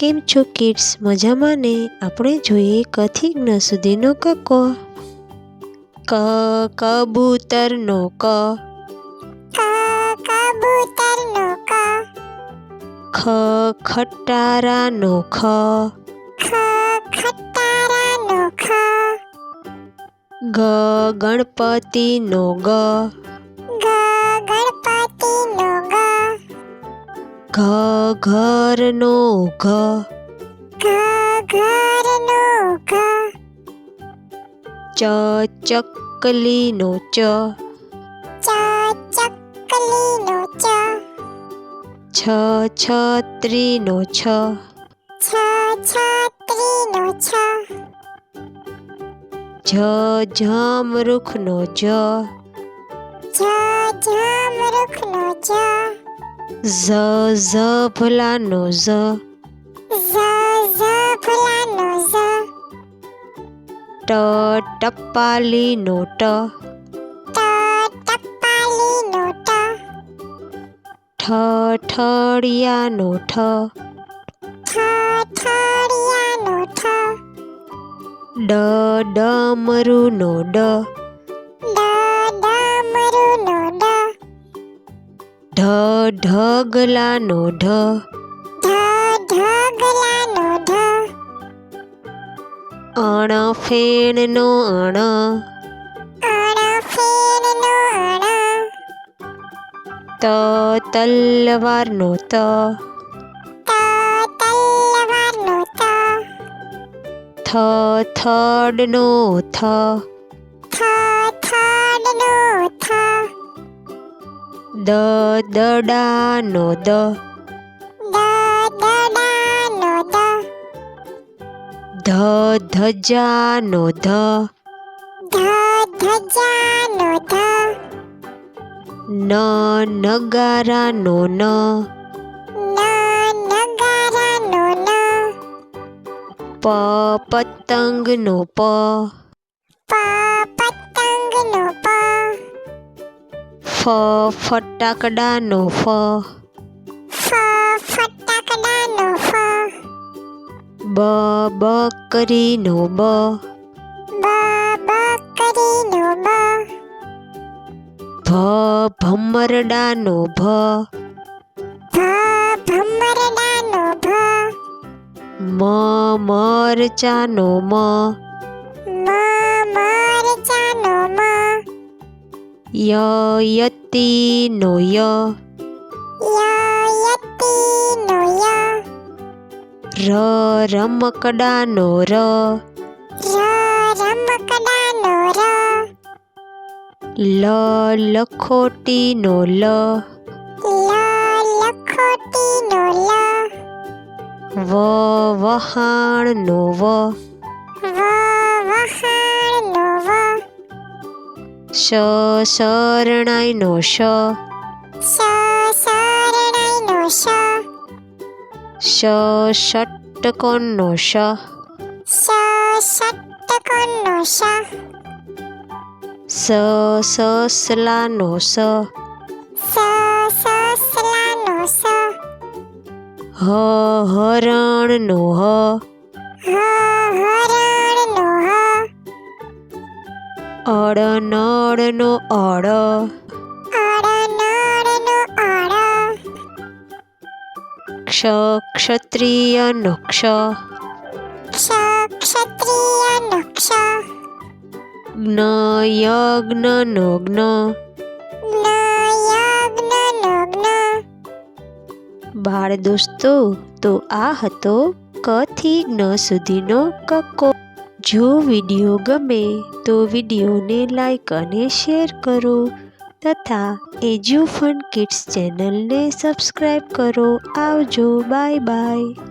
કેમ છો કિડ્સ મજામાં ને? આપણે જોઈએ કથી જ્ઞ સુધીનો કકો ક કબૂતરનો ક. કબૂતર કબૂતરનો ક. ખ ખટારાનો ખ. ખ ખટારાનો ખ. ગ ગણપતિનો ગ. ઘ ઘરનો ઘ. ઘ ઘરનો ઘ. ચ ચકલીનો ચ. ચ ચકલીનો ચ. છ છત્રીનો છ. છ છત્રીનો છ. જ જમરૂખનો જ. જ ઝામરૂખનો જ ઝ ઝભલાનો ઝ. ઝ ઝભલાનો ઝ. ટ ટપાલીનો ટ. ટ ટપાલીનો ટ. ઠ ઠળિયાનો ઠ. ઠ ઠળિયાનો ઠ. ડ ડમરુનો ડ. ઢ ઢગલાનો ઢ. ઢ ઢગલાનો ઢ. અણ ફેણનો અણ. અણ ફેણનો અણ. ત તલવારનો ત. ત તલવારનો ત. થ થડનો થ. દ દડાનો દ. ધ ધજાનો ધ. ધ ધજાનો ધ. ન નગારાનો ન ન. નગારાનો ન પ પતંગનો પ. ફ ફટાકડાનો ફ. ફટાકડાનો ફ. બ બકરીનો બ. બ બકરીનો બ. ભ ભમરડાનો ભ ભ ભમરડાનો ભ મ મરચાનો મ. ય યતીનો ય ય યતીનો ય ર રમકડાનો ર ર રમકડાનો ર લ લખોટીનો લ લ લખોટીનો લ વ વહાણનો વ વ વ શ શરણાઈ નો શ શ શ ષટકોણનો શ સ સસલાનો સ સ હ હરણનો હ હ અડ નળનો અડ. ક્ષ ક્ષત્રિય ક્ષત્રિયનો ક્ષ જ્ઞ યજ્ઞનો જ્ઞ જ્ઞ બાળ દોસ્તો તો આ હતો કથી જ્ઞ સુધીનો કક્કો. જો વીડિયો ગમે તો વિડીયોને લાઈક અને શેર કરો તથા એજ્યુ ફન કિડ્સ ચેનલને સબસ્ક્રાઈબ કરો. આવજો. Bye bye